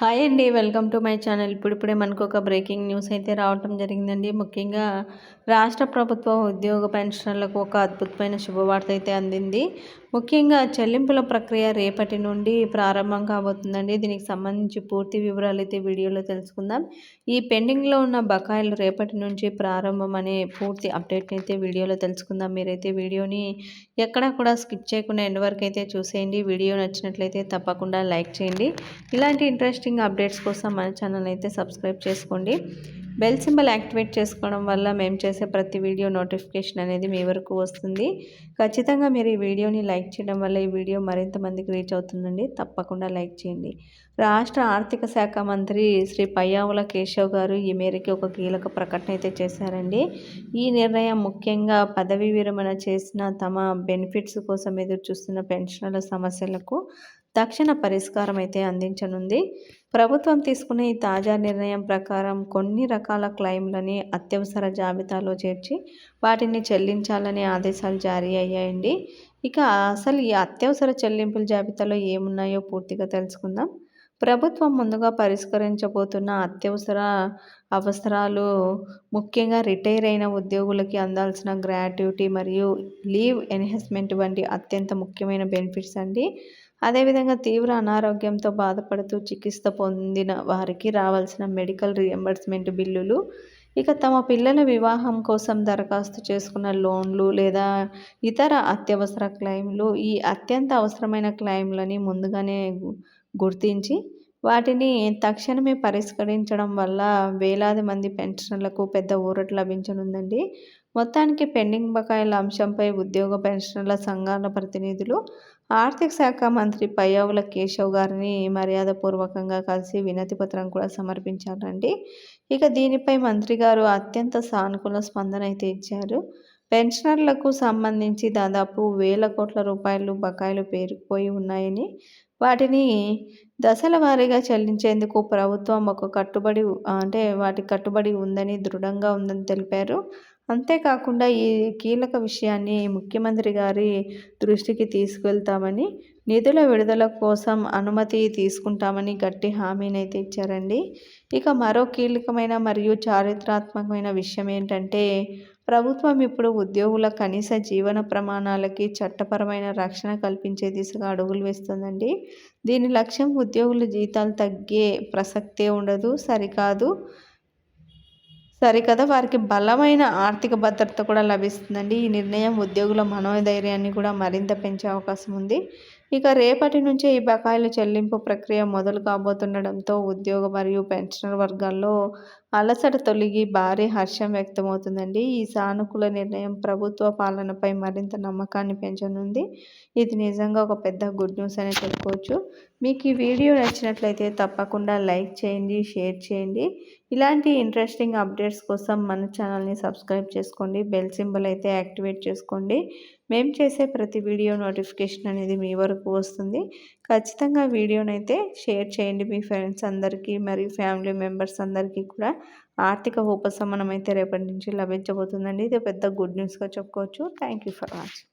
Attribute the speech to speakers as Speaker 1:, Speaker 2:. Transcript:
Speaker 1: Hi అండి welcome to my channel. ఇప్పుడిప్పుడే మనకు ఒక బ్రేకింగ్ న్యూస్ అయితే రావటం జరిగిందండి. ముఖ్యంగా రాష్ట్ర ప్రభుత్వ ఉద్యోగ పెన్షనర్లకు ఒక అద్భుతమైన శుభవార్త అయితే అందింది. ముఖ్యంగా చెల్లింపుల ప్రక్రియ రేపటి నుండి ప్రారంభం కాబోతుందండి. దీనికి సంబంధించి పూర్తి వివరాలు అయితే వీడియోలో తెలుసుకుందాం. ఈ పెండింగ్లో ఉన్న బకాయిలు రేపటి నుంచి ప్రారంభం అనే పూర్తి అప్డేట్ని అయితే వీడియోలో తెలుసుకుందాం. మీరైతే వీడియోని ఎక్కడా కూడా స్కిప్ చేయకుండా ఎండ్ వరకు అయితే చూసేయండి. వీడియో నచ్చినట్లయితే తప్పకుండా లైక్ చేయండి. ఇలాంటి ఇంట్రెస్టింగ్ అప్డేట్స్ కోసం మన ఛానల్ అయితే సబ్స్క్రైబ్ చేసుకోండి. బెల్ సింబల్ యాక్టివేట్ చేసుకోవడం వల్ల మేము చేసే ప్రతి వీడియో నోటిఫికేషన్ అనేది మీ వరకు వస్తుంది. ఖచ్చితంగా మీరు ఈ వీడియోని లైక్ చేయడం వల్ల ఈ వీడియో మరింత మందికి రీచ్ అవుతుందండి. తప్పకుండా లైక్ చేయండి. రాష్ట్ర ఆర్థిక శాఖ మంత్రి శ్రీ పయ్యావుల కేశవ్ గారు ఈ మేరకు ఒక కీలక ప్రకటన అయితే చేశారండి. ఈ నిర్ణయం ముఖ్యంగా పదవీ విరమణ చేసిన తమ బెనిఫిట్స్ కోసం ఎదురు చూస్తున్న పెన్షనర్ల సమస్యలకు తక్షణ పరిష్కారం అయితే అందించనుంది. ప్రభుత్వం తీసుకునే ఈ తాజా నిర్ణయం ప్రకారం కొన్ని రకాల క్లెయిమ్లని అత్యవసర జాబితాలో చేర్చి వాటిని చెల్లించాలనే ఆదేశాలు జారీ అయ్యాయండి. ఇక అసలు ఈ అత్యవసర చెల్లింపుల జాబితాలో ఏమున్నాయో పూర్తిగా తెలుసుకుందాం. ప్రభుత్వం ముందుగా పరిష్కరించబోతున్న అత్యవసర అవసరాలు ముఖ్యంగా రిటైర్ అయిన ఉద్యోగులకి అందాల్సిన గ్రాట్యుటీ మరియు లీవ్ ఎన్హెస్మెంట్ వంటి అత్యంత ముఖ్యమైన బెనిఫిట్స్ అండి. అదేవిధంగా తీవ్ర అనారోగ్యంతో బాధపడుతూ చికిత్స పొందిన వారికి రావాల్సిన మెడికల్ రియంబర్స్మెంట్ బిల్లులు ఇక తమ పిల్లల వివాహం కోసం దరఖాస్తు చేసుకున్న లోన్లు లేదా ఇతర అత్యవసర క్లెయిమ్లు ఈ అత్యంత అవసరమైన క్లెయిమ్లని ముందుగానే గుర్తించి వాటిని తక్షణమే పరిష్కరించడం వల్ల వేలాది మంది పెన్షనర్లకు పెద్ద ఊరట లభించనుందండి. మొత్తానికి పెండింగ్ బకాయిల అంశంపై ఉద్యోగ పెన్షనర్ల సంఘాల ప్రతినిధులు ఆర్థిక శాఖ మంత్రి పయ్యావుల కేశవ్ గారిని మర్యాదపూర్వకంగా కలిసి వినతి పత్రం కూడా సమర్పించారండి. ఇక దీనిపై మంత్రి గారు అత్యంత సానుకూల స్పందన అయితే ఇచ్చారు. పెన్షనర్లకు సంబంధించి దాదాపు వేల కోట్ల రూపాయలు బకాయిలు పేరుకుపోయి ఉన్నాయని వాటిని దశల వారీగా చెల్లించేందుకు ప్రభుత్వం ఒక కట్టుబడి అంటే వాటి కట్టుబడి ఉందని దృఢంగా ఉందని తెలిపారు. అంతేకాకుండా ఈ కీలక విషయాన్ని ముఖ్యమంత్రి గారి దృష్టికి తీసుకెళ్తామని నిధుల విడుదల కోసం అనుమతి తీసుకుంటామని గట్టి హామీనైతే ఇచ్చారండి. ఇక మరో కీలకమైన మరియు చారిత్రాత్మకమైన విషయం ఏంటంటే ప్రభుత్వం ఇప్పుడు ఉద్యోగుల కనీస జీవన ప్రమాణాలకి చట్టపరమైన రక్షణ కల్పించే దిశగా అడుగులు వేస్తుందండి. దీని లక్ష్యం ఉద్యోగుల జీతాలు తగ్గే ప్రసక్తే ఉండదు సరికాదు. సరికదా వారికి బలమైన ఆర్థిక భద్రత కూడా లభిస్తుందండి. ఈ నిర్ణయం ఉద్యోగుల మనోధైర్యాన్ని కూడా మరింత పెంచే అవకాశం ఉంది. ఇక రేపటి నుంచే ఈ బకాయిల చెల్లింపు ప్రక్రియ మొదలు కాబోతుండడంతో ఉద్యోగ మరియు పెన్షనర్ వర్గాల్లో అలసట తొలగి భారీ హర్షం వ్యక్తమవుతుందండి. ఈ సానుకూల నిర్ణయం ప్రభుత్వ పాలనపై మరింత నమ్మకాన్ని పెంచనుంది. ఇది నిజంగా ఒక పెద్ద గుడ్ న్యూస్ అని చెప్పుకోవచ్చు. మీకు ఈ వీడియో నచ్చినట్లయితే తప్పకుండా లైక్ చేయండి షేర్ చేయండి. ఇలాంటి ఇంట్రెస్టింగ్ అప్డేట్స్ కోసం మన ఛానల్ని సబ్స్క్రైబ్ చేసుకోండి బెల్ సింబల్ అయితే యాక్టివేట్ చేసుకోండి. మేము చేసే ప్రతి వీడియో నోటిఫికేషన్ అనేది మీ వరకు వస్తుంది. ఖచ్చితంగా వీడియోనైతే షేర్ చేయండి మీ ఫ్రెండ్స్ అందరికీ మరియు ఫ్యామిలీ మెంబర్స్ అందరికీ కూడా. ఆర్థిక ఉపశమనం అయితే రేపటి నుంచి లభించబోతుందండి. ఇది పెద్ద గుడ్ న్యూస్గా చెప్పుకోవచ్చు. Thank you for watching